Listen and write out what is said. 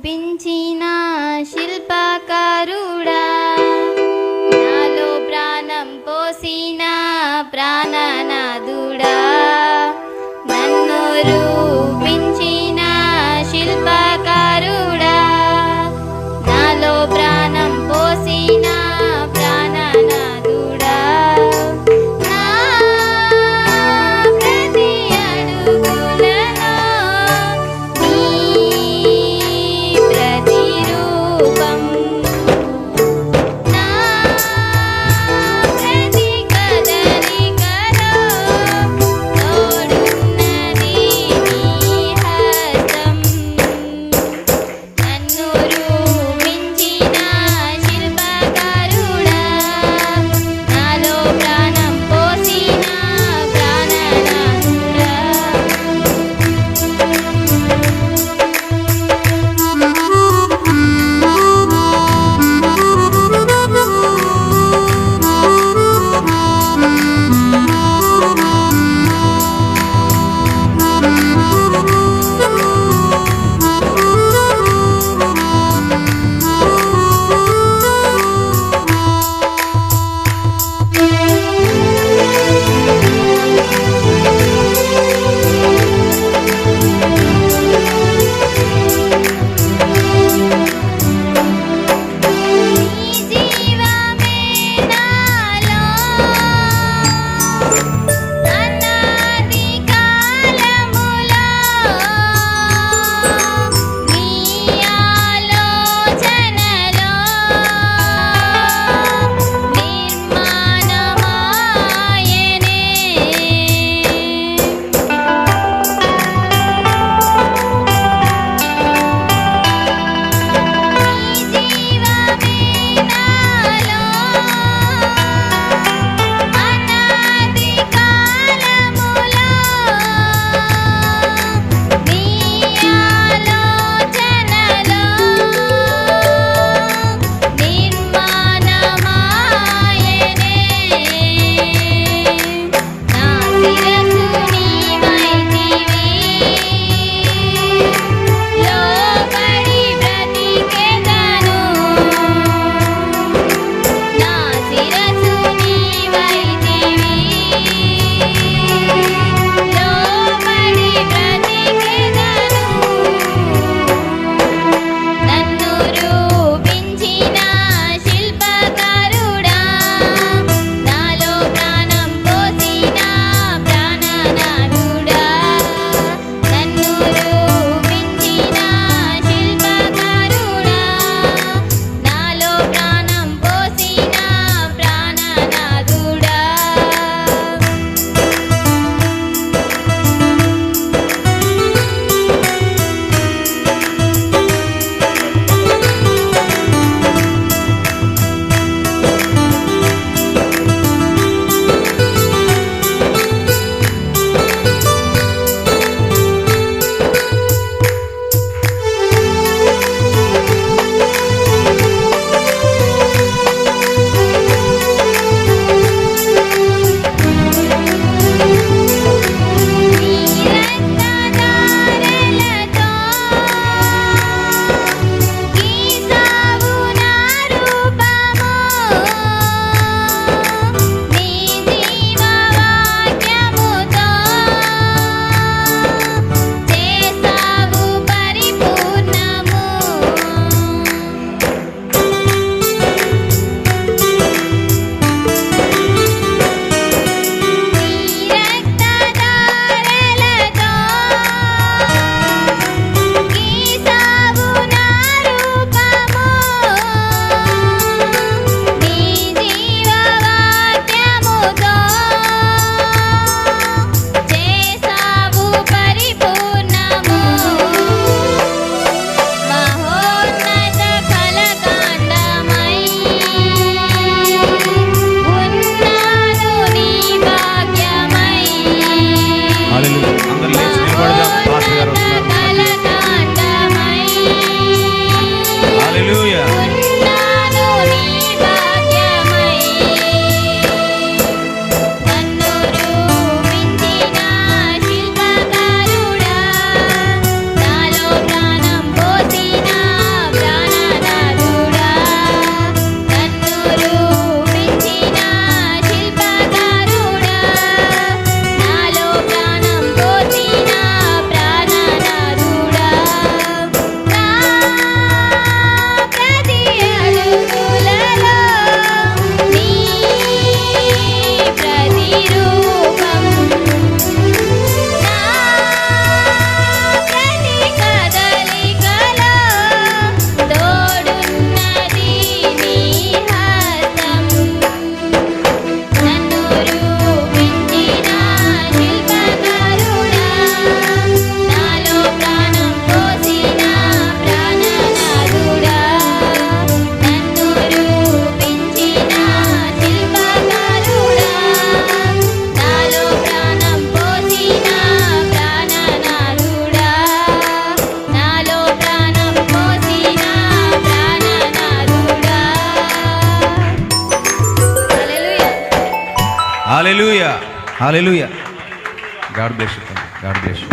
రూపించిన శిల్పకారుడా నాలో ప్రాణం పోసిన ప్రాణనాథుడా. Hallelujah. Hallelujah hallelujah God bless you God bless you